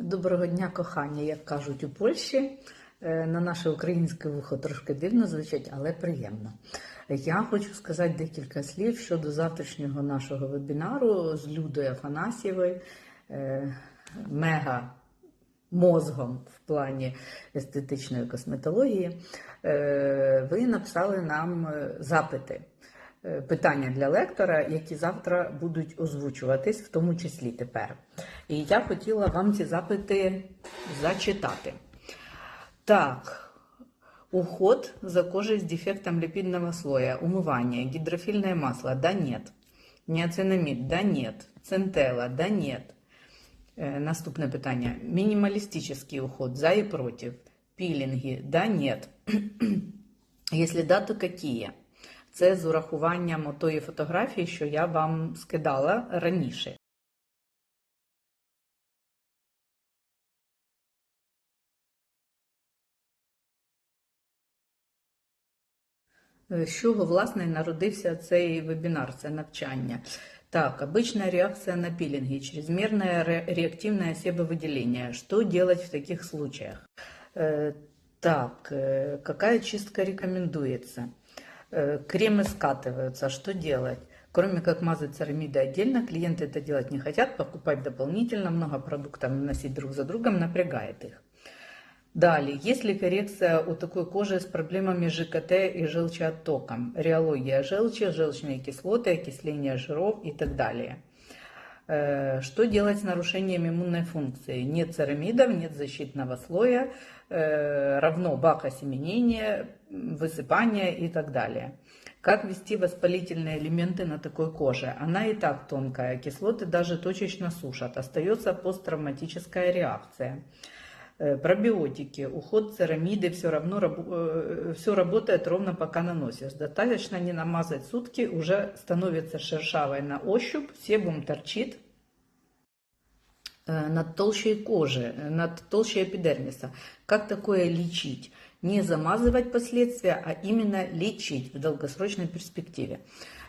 Доброго дня, кохання, як кажуть у Польщі. Е, На наше українське вухо трошки дивно звучить, але приємно. Я хочу сказати декілька слів щодо завтрашнього нашого вебінару з Людою Афанасьєвою, е, мега мозгом в плані естетичної косметології. Е, Ви написали нам запити. Е, Питання для лектора, які завтра будуть озвучуватись, в тому числі тепер. І я хотіла вам ці запити зачитати. Так, уход за кожей с дефектом липидного слоя, умывание, гидрофильное масло, да нет. Неоцинамид, да нет. Центела, да нет. Е, Наступне питання. Мінімалістичний уход, за і проти. Пілінги, да, нет. Якщо да, то які? Це з урахуванням тої фотографії, що я вам скидала раніше. З чого, власне, і народився цей вебінар, це навчання. Так, обычная реакция на пилинги, чрезмерное ре- реактивное себовыделение. Что делать в таких случаях? Э, Так, э, какая чистка рекомендуется? Э, Кремы скатываются, что делать? Кроме как мазать церамиды отдельно, клиенты это делать не хотят, покупать дополнительно, много продуктов наносить друг за другом напрягает их. Далее, есть ли коррекция у такой кожи с проблемами ЖКТ и желчеоттоком, реология желчи, желчные кислоты, окисление жиров и так далее? Э, Что делать с нарушением иммунной функции? Нет церамидов, нет защитного слоя, э, равно бак осеменения, м, высыпания и так далее. Как ввести воспалительные элементы на такой коже? Она и так тонкая, кислоты даже точечно сушат, остается посттравматическая реакция. Э, Пробиотики, уход церамиды, все равно все работает ровно пока наносишь. Достаточно не намазать сутки, уже становится шершавой на ощупь, себум торчит э, над толщей кожи, э, над толщей эпидермиса. Как такое лечить? Не замазывать последствия, а именно лечить в долгосрочной перспективе.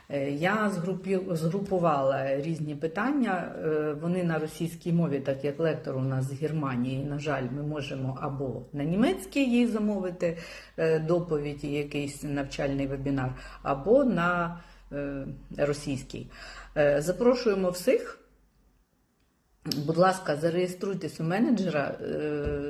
Е, Я згрупі- згрупувала різні питання. Е, Вони на російській мові, так як лектор у нас з Германії, на жаль, ми можемо або на німецькій їй замовити е, доповідь і якийсь навчальний вебінар, або на е, російській. Е, Запрошуємо всіх. Будь ласка, зареєструйтесь у менеджера, е,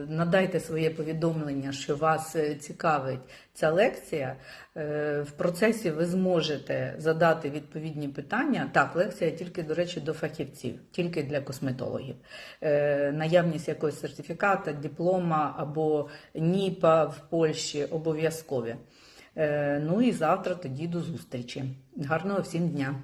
надайте своє повідомлення, що вас е, цікавить ця лекція. Е, В процесі ви зможете задати відповідні питання. Так, лекція тільки, до речі, до фахівців, тільки для косметологів. Наявність якогось сертифіката, диплома або НІПа в Польщі обов'язкові. Ну і завтра тоді до зустрічі. Гарного всім дня!